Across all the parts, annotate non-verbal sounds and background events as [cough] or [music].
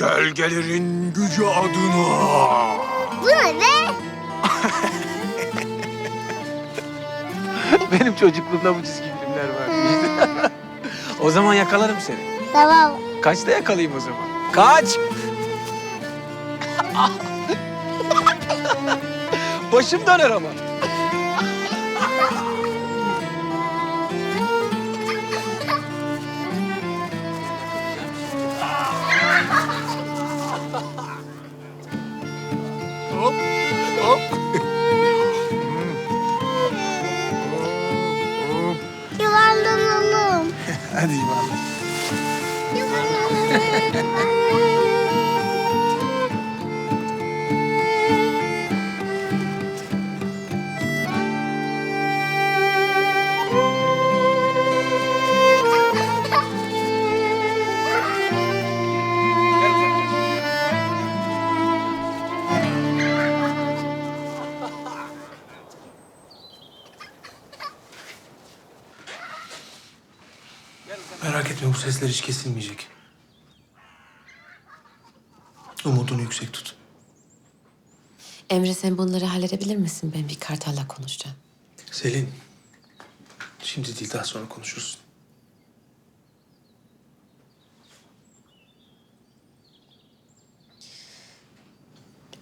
Gölgelerin gücü adına. Bu ne be? [laughs] Benim çocukluğumda bu çizgi filmler vardı işte. [laughs] o zaman yakalarım seni. Tamam. Kaçta yakalayayım o zaman? Kaç! [laughs] Başım döner ama. Hadi yuvarlan. [laughs] Merak etme bu sesler hiç kesilmeyecek. Umudunu yüksek tut. Emre sen bunları halledebilir misin? Ben bir kartalla konuşacağım. Selin. Şimdi değil daha sonra konuşuruz.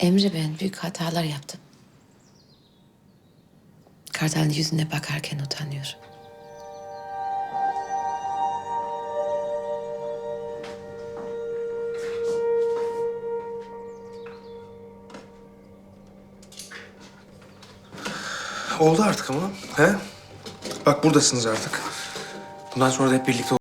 Emre ben büyük hatalar yaptım. Kartalın yüzüne bakarken utanıyorum. Oldu artık ama. He? Bak buradasınız artık. Bundan sonra da hep birlikte